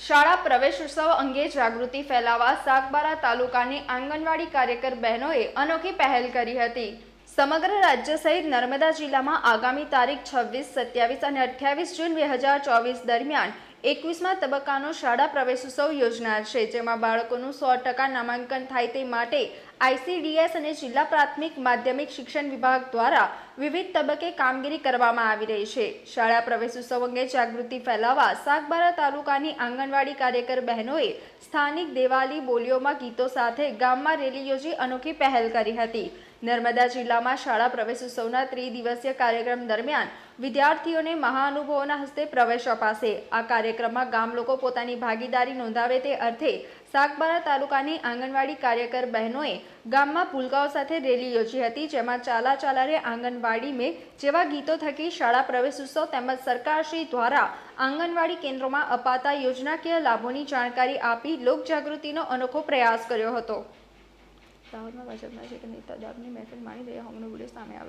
શાળા પ્રવેશ ઉત્સવ અંગે જાગૃતિ ફેલાવવા સાગબારા તાલુકાની આંગણવાડી કાર્યકર બહેનોએ અનોખી પહેલ કરી હતી. સમગ્ર રાજ્ય સહિત નર્મદા જિલ્લામાં આગામી તારીખ છવ્વીસ, સત્યાવીસ અને અઠ્યાવીસ જૂન બે હજાર ચોવીસ દરમિયાન એકવીસમા તબક્કાનો શાળા પ્રવેશોત્સવ યોજનાર છે, જેમાં બાળકોનું સો ટકા નામાંકન થાય તે માટે આઈસીડીએસ અને જિલ્લા પ્રાથમિક માધ્યમિક શિક્ષણ વિભાગ દ્વારા વિવિધ તબક્કે કામગીરી કરવામાં આવી રહી છે. શાળા પ્રવેશોત્સવ અંગે જાગૃતિ ફેલાવવા સાગબારા તાલુકાની આંગણવાડી કાર્યકર બહેનોએ સ્થાનિક દેવાલી બોલીઓમાં ગીતો સાથે ગામમાં રેલી યોજી અનોખી પહેલ કરી હતી. નર્મદા જિલ્લામાં શાળા પ્રવેશોત્સવના ત્રિદિવસીય કાર્યક્રમ દરમિયાન વિદ્યાર્થીઓને મહાનુભવોના હસ્તે પ્રવેશ અપાશે. આ કાર્યક્રમમાં ગામ લોકો પોતાની ભાગીદારી નોંધાવે તે અર્થે સાગબારા તાલુકાની આંગણવાડી કાર્યકર બહેનોએ ગામમાં ભૂલકાઓ સાથે રેલી યોજી હતી, જેમાં ચાલા ચાલા રે આંગણવાડી મેં જેવા ગીતો થકી શાળા પ્રવેશ ઉત્સવ તેમજ સરકારશ્રી દ્વારા આંગણવાડી કેન્દ્રોમાં અપાતા યોજનાકીય લાભોની જાણકારી આપી લોકજાગૃતિનો અનોખો પ્રયાસ કર્યો હતો. દાહોદમાં ભાજપના છે કે નેતા દાબની મહેફિલ માણી રહ્યા. હોવાનો વીડિયો સામે આવ્યો